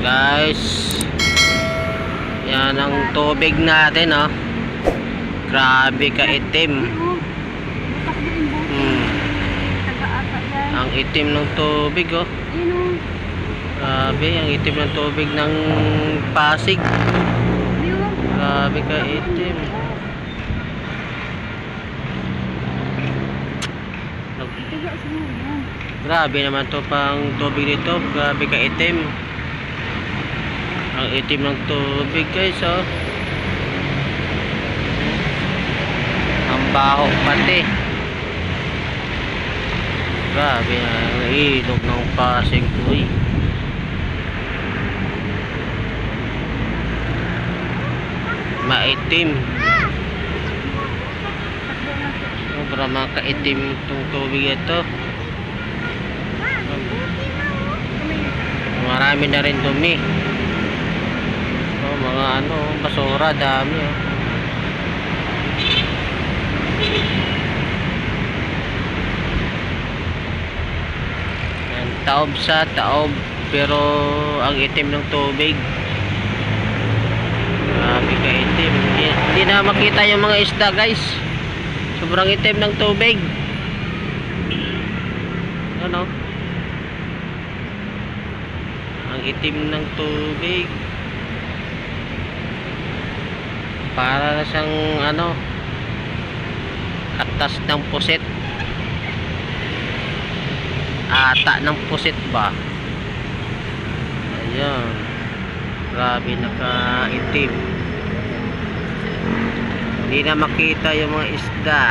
guys. Yan ang tubig natin, oh. Grabe ka itim. Hmm. Ang itim ng tubig, oh. Yun o. Grabe, ang itim ng tubig ng Pasig. Grabe ka itim. Grabe naman to pang tubig dito. Grabe ka itim. Ang itim ng tubig guys oh. Ang baho pati. Grabe ang ilog ng Pasig uy. Maitim. Sobrang makaitim itong tubig ito. Marami na rin dumi. Ano, basura, dami. Oh. Yan, taob sa taob, pero ang itim ng tubig. Grabe ka itim. Hindi, hindi na makita yung mga isda guys. Sobrang itim ng tubig. Ano? Ang itim ng tubig. Para na siyang ano katas ng puset. Ata ng puset ba? Ayan. Grabe nakaitim. Hindi na makita yung mga isda.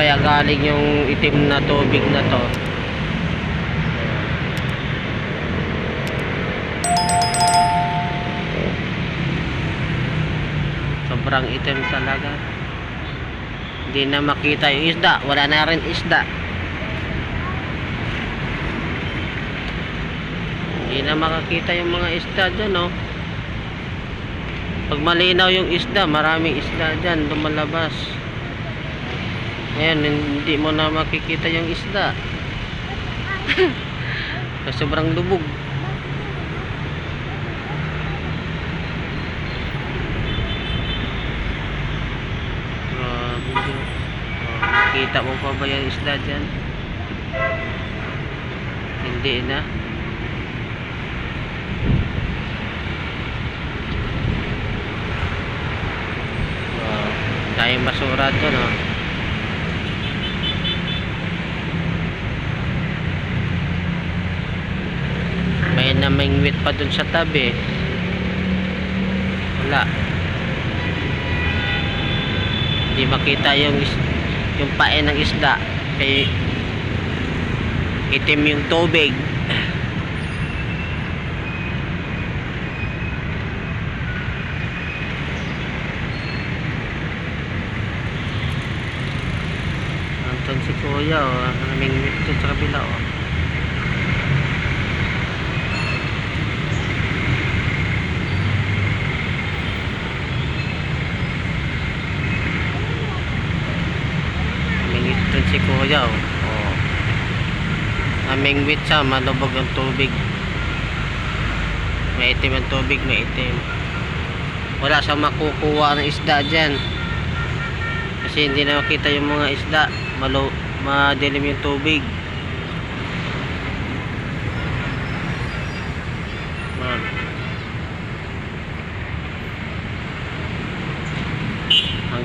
Kaya galing yung itim na tubig na to? Sobrang itim talaga. Hindi na makita yung isda. Wala na rin isda. Hindi na makakita yung mga isda dyan, oh. Pag malinaw yung isda, maraming isda dyan lumalabas. Ngayon, hindi mo na makikita yung isda. Sobrang lubog. Oh, nakita mo pa ba yung isda dyan? Hindi na. Wow. Dahil basura doon, oh. May namingwit pa dun sa tabi. Wala. Hindi makita yung yung pae ng isda. Kay itim yung tubig. Anton si Kuya, oh. namingwit sa kabila, oh. Amingwit dun si kuya oh. oh. Amingwit siya, malubog ang tubig. May itim ang tubig, may itim. Wala siyang makukuha ng isda dyan. Kasi hindi na makita yung mga isda. Malo, madilim yung tubig. Man.